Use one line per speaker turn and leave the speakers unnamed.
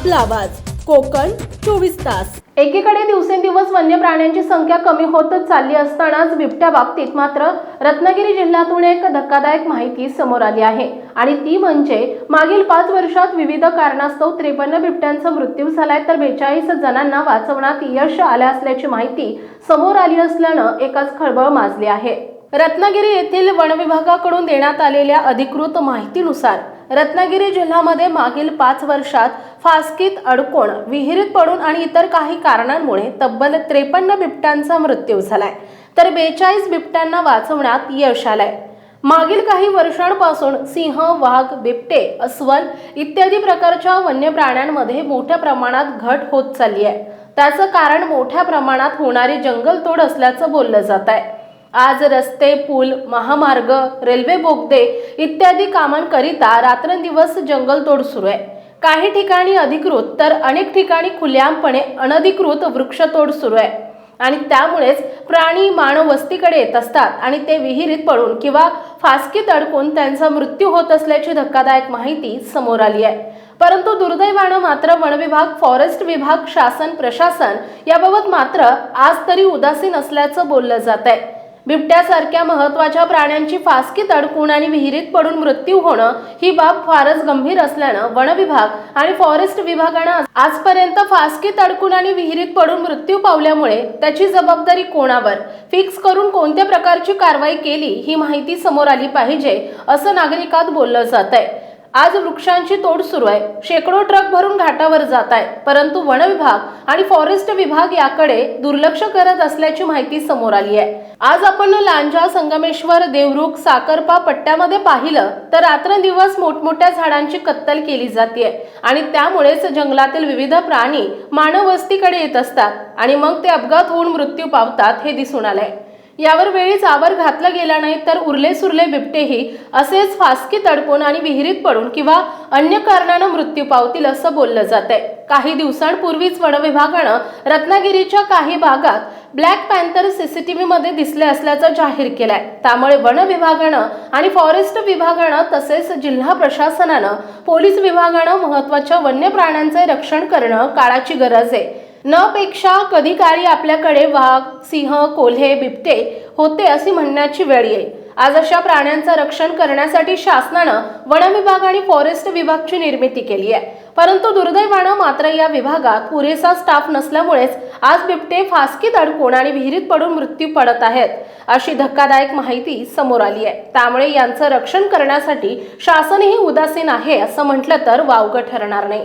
आपला आवाज. कोकण चोवीस तास.
एकीकडे दिवसेंदिवस वन्य प्राण्यांची संख्या कमी होतच चालली असतानाच बिबट्या बाबतीत मात्र रत्नागिरी जिल्ह्यातून एक धक्कादायक माहिती समोर आली आहे. आणि ती म्हणजे मागील पाच वर्षात विविध कारणास्तव त्रेपन्न बिबट्यांचा मृत्यू झालाय तर बेचाळीस जणांना वाचवण्यात यश आल्या असल्याची माहिती समोर आली असल्यानं एकाच खळबळ माजली आहे. रत्नागिरी येथील वनविभागाकडून देण्यात आलेल्या अधिकृत माहितीनुसार रत्नागिरी जिल्ह्यामध्ये मागील पाच वर्षात फासकीत अडकोण विहिरीत पडून आणि इतर काही कारणांमुळे तब्बल त्रेपन्न बिबट्यांचा मृत्यू झालाय. तर बेचाळीस बिबट्यांना वाचवण्यात यश आलंय. मागील काही वर्षांपासून सिंह वाघ बिबटे अस्वल इत्यादी प्रकारच्या वन्य प्राण्यांमध्ये मोठ्या प्रमाणात घट होत चालली आहे. त्याचं कारण मोठ्या प्रमाणात होणारी जंगलतोड असल्याचं बोललं जात आहे. आज रस्ते पूल महामार्ग रेल्वे बोगदे इत्यादी कामांकरिता रात्रंदिवस जंगलतोड सुरू आहे. काही ठिकाणी अधिकृत तर अनेक ठिकाणी खुल्यामपणे अनधिकृत वृक्षतोड सुरू आहे. आणि त्यामुळेच प्राणी मानव वस्तीकडे येत असतात आणि ते विहिरीत पडून किंवा फासकीत अडकून त्यांचा मृत्यू होत असल्याची धक्कादायक माहिती समोर आली आहे. परंतु दुर्दैवानं मात्र वन विभाग फॉरेस्ट विभाग शासन प्रशासन याबाबत मात्र आज तरी उदासीन असल्याचं बोललं जात आहे बिबट्यासारख्या महत्त्वाच्या प्राण्यांची फासकीत अडकून आणि विहिरीत पडून मृत्यू होणं ही बाब फारच गंभीर असल्यानं वन विभाग आणि फॉरेस्ट विभागानं आजपर्यंत फासकीत अडकून आणि विहिरीत पडून मृत्यू पावल्यामुळे त्याची जबाबदारी कोणावर? फिक्स करून कोणत्या प्रकारची कारवाई केली ही माहिती समोर आली पाहिजे असं नागरिकात बोललं जात आहे आज वृक्षांची तोड सुरू आहे. शेकडो ट्रक भरून घाटावर जात आहे. परंतु वन विभाग आणि फॉरेस्ट विभाग याकडे दुर्लक्ष करत असल्याची माहिती समोर आली आहे. आज आपण लांजा संगमेश्वर देवरुख साकरपा पट्ट्यामध्ये पाहिलं तर रात्रंदिवस मोठमोठ्या झाडांची कत्तल केली जाते आणि त्यामुळेच जंगलातील विविध प्राणी मानव वस्तीकडे येत असतात आणि मग ते अपघात होऊन मृत्यू पावतात हे दिसून आलंय. यावर वेळीच आवर घातलं गेला नाही तर उरले सुरले बिबटेही असेच फासकी तडकून आणि विहिरीत पडून किंवा अन्य कारणानं मृत्यू पावतील असं बोललं जात आहे काही दिवसांपूर्वीच वनविभागानं रत्नागिरीच्या काही भागात ब्लॅक पॅन्थर सीसीटीव्ही मध्ये दिसले असल्याचं जाहीर केलंय. त्यामुळे वन विभागानं आणि फॉरेस्ट विभागानं तसेच जिल्हा प्रशासनानं पोलीस विभागानं महत्त्वाच्या वन्य प्राण्यांचे रक्षण करणं काळाची गरज आहे. न पेक्षा कधी काळी आपल्याकडे वाघ सिंह कोल्हे बिबटे होते अशी म्हणण्याची वेळ येईल. आज अशा प्राण्यांचं रक्षण करण्यासाठी शासनानं वन विभाग आणि फॉरेस्ट विभागची निर्मिती केली आहे. परंतु दुर्दैवानं मात्र या विभागात पुरेसा स्टाफ नसल्यामुळेच आज बिबटे फासकीत अडकून आणि विहिरीत पडून मृत्यू पडत आहेत अशी धक्कादायक माहिती समोर आली आहे. त्यामुळे यांचं रक्षण करण्यासाठी शासनही उदासीन आहे असं म्हटलं तर वावगं ठरणार नाही.